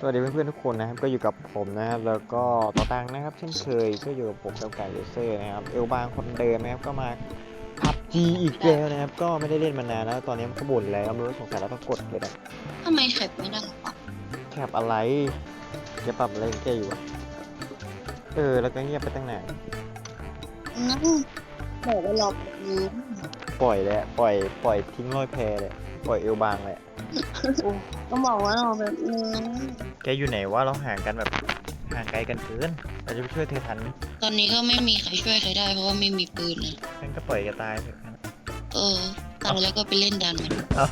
สวัสดีเพื่อนๆทุกคนนะครับ ก็อยู่กับผมนะครับ แล้วก็ต่อตังนะครับ เช่นเคยก็อยู่กับผมกับไก่เลเซอร์นะครับ เอลบางคนเดิมนะครับ ก็มาพับจีอีกแล้วนะครับ ก็ไม่ได้เล่นมานานแล้ว ตอนนี้มันก็บ่นแล้วไม่รู้สงสัยเราต้องกดเลยนะทำไมแคปไม่ได้วะแคปอะไรจะปรับอะไรของแกอยู่อะเออ แล้วก็เงียบไปตั้งนานงั้นบอกว่าหลอกนี้ปล่อยเลยอะปล่อย ปล่อยทิ้งรอยแพเลยปล่อยเอลบางเลย ก็บอกว่าเราแบบนี้แกอยู่ไหนวะเราห่างกันแบบห่างไกลกันเกินเราจะไปช่วยเธอทันไหมตอนนี้ก็ไม่มีใครช่วยใครได้เพราะว่าไม่มีปืนนะงั้นก็ปล่อยแกตายเถอะเออตายแล้วก็ไปเล่นดันมันเอา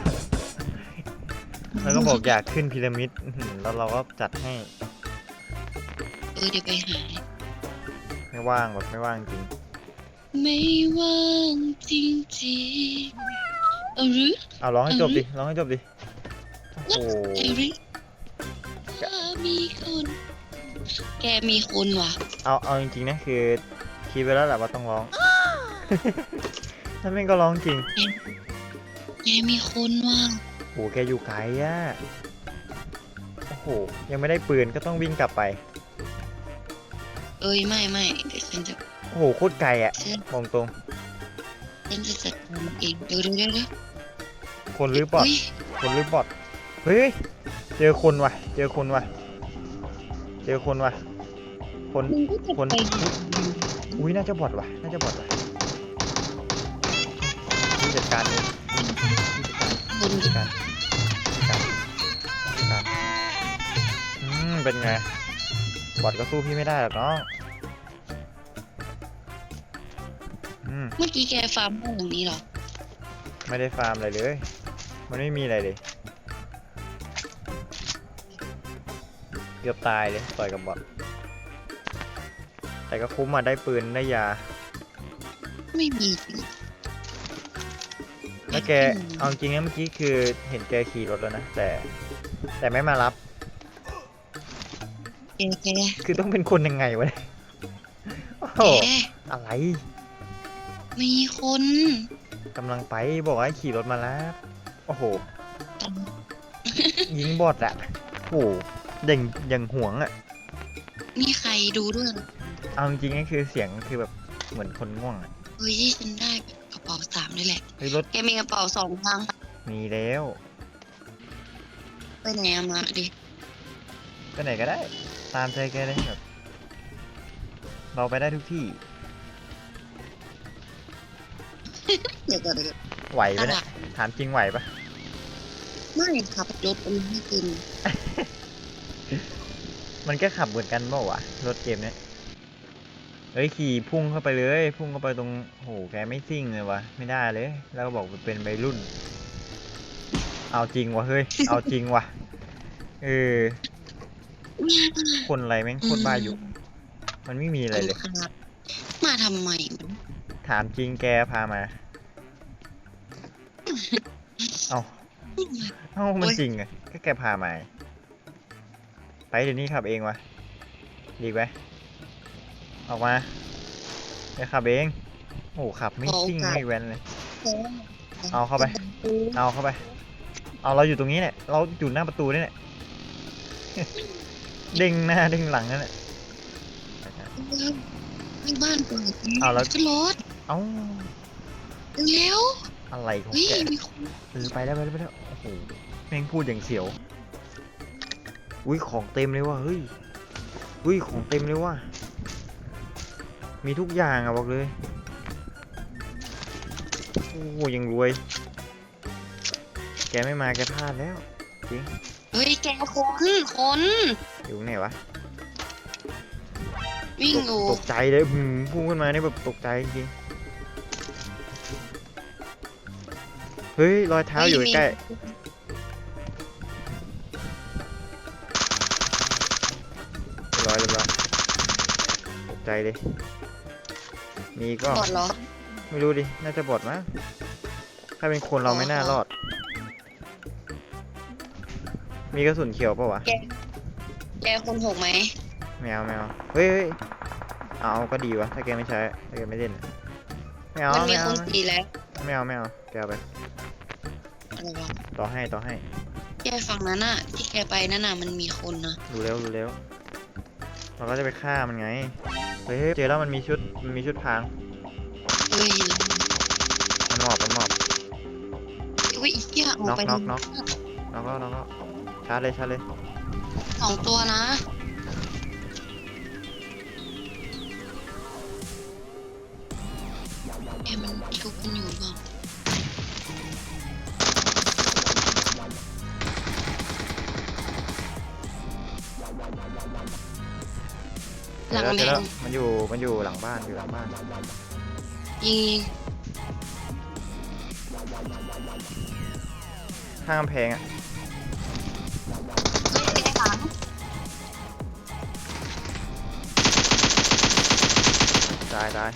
แล้วก็บอกอยากขึ้นพีระมิดอื้อหือแล้วเราก็จัดให้เออเดี๋ยวไปหา ไม่ว่างแบบไม่ว่างจริง ไม่ว่างจริงๆเออหรือ เอาร้องให้จบดิร้องให้จบดิ โอ้โหเออหรือถ้ามีคนแกมีคนว่ะ เอาเอาจริงๆนะคือคิดไว้แล้วแหละว่าต้องร้อง ถ้าแม่งก็ร้องจริงแกมีคนว่ะโอ้โหแกอยู่ไกลอะโอ้โหยังไม่ได้ปืนก็ต้องวิ่งกลับไปเอ้ยไม่ไม่เดี๋ยวฉันจะโอ้โหโคตรไกลอะฉันมองตรงฉันจะจัดการเองเดี๋ยวเดี๋ยวเดี๋ยวเดี๋ยวคนหรือบอทเฮ้ยคนหรือบอท เฮ้ย เจอคนว่ะ เจอคนว่ะ เจอคนว่ะ คน มึงก็จะคนไปอุ้ยน่าจะบอทว่ะ น่าจะบอทว่ะนี่จัดการเลยนี่จัดการคนจัดการจัดการจัดการอืม เป็นไง บอทก็สู้พี่ไม่ได้หรอกน้อง อืม เมื่อกี้แกฟาร์มบ้านหลังนี้เหรอ ไม่ได้ฟาร์มอะไรเลย มันไม่มีอะไรเลย กือบตายเลยต่อยกับบอทแต่ก็คุ้มมาได้ปืนได้ยา ไม่มีจริงแล้วแกเอาจริงนะเมื่อกี้คือเห็นแกขี่รถแล้วนะ แต่ แต่ไม่มารับแกแกคือต้องเป็นคนยังไงวะเนี่ยโอ้โหแกอะไร มีคนกำลังไปบอกให้ขี่รถมาแล้ว โอ้โหตันยิงบอทอะโอ้โห เด่งอย่างห่วงอะมีใครดูด้วยเหรอเอาจริงๆก็คือเสียงคือแบบเหมือนคนง่วงอะเฮ้ยฉันได้กระเป๋าสามนี่แหละ เฮ้ยรถแกมีกระเป๋าสองทางมีแล้ว ไปไหนอะมาดิไปไหนก็ได้ ตามใจแกเลยแบบเราไปได้ทุกที่เดี๋ยวก่อนเดี๋ยวก่อนไหวตปะเนี่ลายดถามจริงไหวปะไม่ขับรถมันไม่เกิน มันก็ขับเหมือนกันเปล่าวะรถเกมเนี้ยเฮ้ยขี่พุ่งเข้าไปเลย พุ่งเข้าไปตรงโหแกไม่ซิ่งเลยวะไม่ได้เลย แล้วก็บอกว่าเป็นวัยรุ่น เอาจริงวะเฮ้ยเอาจริงวะเออคนอะไรแม่งโคตรบ้าอยู่ มันไม่มีอะไรเลย ครับ มาทำไมมันถามจริงแกพามาเอาเอามันจริงไงก็แกพามาไป เดี๋ยวนี้ขับเองวะดีไหมออกมาไปขับเอง โอ้โหขับไม่ซิ่งไม่แว้นเลย เอาเข้าไป เอาเข้าไป เอาเราอยู่ตรงนี้เนี่ย เราอยู่หน้าประตูนี่แหละเด้งหน้าเด้งหลังนั่นแหละในบ้านเปิดเอาแล้วขึ้นรถเอ้าเร็วอะไรของเฮ้ยแกมีคนเออไปแล้วไปแล้วไปแล้วโอ้โหแม่งพูดอย่างเสียว อุ้ยของเต็มเลยว่ะเฮ้ยอุ้ยของเต็มเลยว่ะมีทุกอย่างอะบอกเลยโอ้โหยังรวย แกไม่มาแกพลาดแล้วเฮ้ยแกคนคนอยู่ไหนวะวิ่งตกอยู่ตกใจเลยหืมพุ่งขึ้นมานี่แบบตกใจจริงๆเฮ้ยรอยเท้าอยู่ใกล้ อยเรียบร้อยตกใจเลย มีก็บอดเหรอ ไม่รู้ดิ น่าจะบอดมั้งถ้าเป็นคนเราไม่น่ารอด มีกระสุนเขียวปะวะ แกคนหกไหมไม่เอาไม่เอาเฮ้ยเฮ้ยเอาก็ดีวะ ถ้าแกไม่ใช้ ถ้าแกไม่เล่นอะไม่เอามันมีไม่คเอานตีแล้วไม่เอาไม่เอาแกเอาไป อะไรวะต่อให้ต่อให้แแกฝั่งนั้นน่ะที่แกไปนั่นน่ะมันมีคนนะดูเร็วดูเร็ว เราก็จะไปฆ่ามันไง เฮ้ยเจอแล้วมันมีชุด มันมีชุดพรางเฮ้ยมันหมอบมันหมอบเฮ้ยอีกอย่างออกไปน็อกน็อกน็อกแล้วน็อกแล้วชาร์จเลยชาร์จเลยสองตัวนะแกมันชุบกันอยู่เปล่ หลังเจอแล้วกำเจแพองแล้วมันอยู่มันอยู่หลังบ้านอยู่หลังบ้านยิงยิงข้างกำแพงอะเฮ้ยแกหลังตายตาย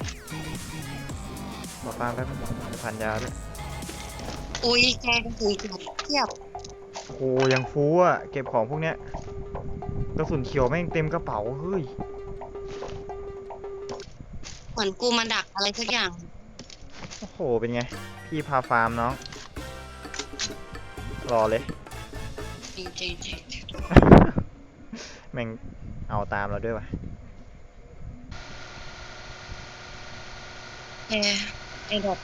บอกปาแป๊บนึงจะพันยาด้วยอุ้ยแกกระสุนเกือบเทียบโอ้ยังฟูอะเก็บของพวกเนี้ยกระสุนเขียวแม่งเต็มกระเป๋าเฮ้ย เหมือนกูมาดักอะไรสักอย่าง โอ้โห เป็นไง พี่พาฟาร์มน้อง รอเลย จริงจริงจริงแม่งเอาตามเราด้วยวะแกไอ้ดอก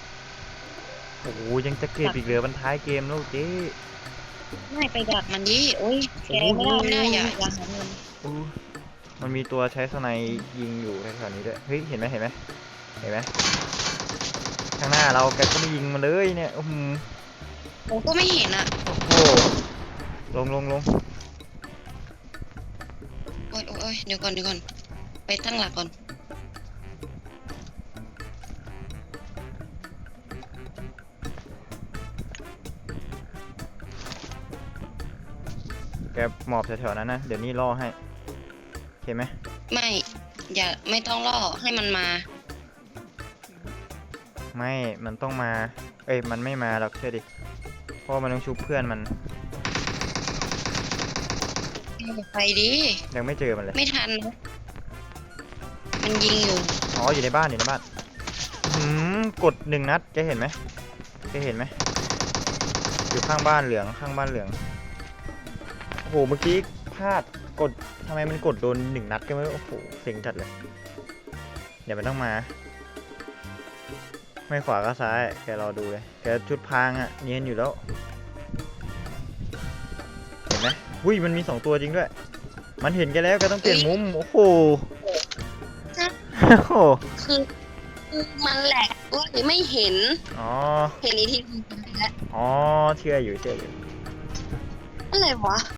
โอ้โหยังจะเก็บอีกเหลือบันท้ายเกมแล้วเจ๊ไม่ไปดักมันดิโอ้ยแกไม่ได้ไม่ได้อย่าอย่าหาเงินอู้ มันมีตัวใช้สไนด์ยิงอยู่แถวๆนี้ด้วยเฮ้ยเห็นไหมเห็นไหมเห็นไหมข้างหน้าเราแกก็ไม่ยิงมันเลยเนี่ยอือหือผมก็ไม่เห็นอะโอ้โหลงลงลงโอ้ยโอ้ยโอ้ยเดี๋ยวก่อนเดี๋ยวก่อน ไปตั้งหลักก่อน แกหมอบแถวๆนั้นนะ เดี๋ยวนี้ล่อให้โอ เคไหมไม่อย่าไม่ต้องล่อให้มันมา ไม่ มันต้องมา เอ้ย มันไม่มาหรอกเชื่อดิ เพราะว่ามันต้องชุบเพื่อนมัน ไปดิ ยังไม่เจอมันเลย ไม่ทันนะมันยิงอยู่ อ๋อ อยู่ในบ้านอยู่ในบ้านหืมกดหนึ่งนัดแกเห็นไหมแกเห็นไหม อยู่ข้างบ้านเหลืองข้างบ้านเหลือง โอ้โห เมื่อกี้ พลาดกดทำไมมันกดโดนหนึ่งนัดก็ไม่รู้โอ้โหเซ็งจัดเลย เดี๋ยวมันต้องมา ไม่ขวาก็ซ้ายแกรอดูเลยแกชุดพรางอะเนียนอยู่แล้ว เห็นไหมหุ้ยมันมีสองตัวจริงด้วย มันเห็นแกแล้วแกต้องเปลี่ยนมุมโอ้โหโอ้โหคือคือมันแหลกว่าไม่เห็น อ๋อ เห็นอีกทีแล้วอ๋อเชื่ออยู่เชื่ออยู่อะไรวะ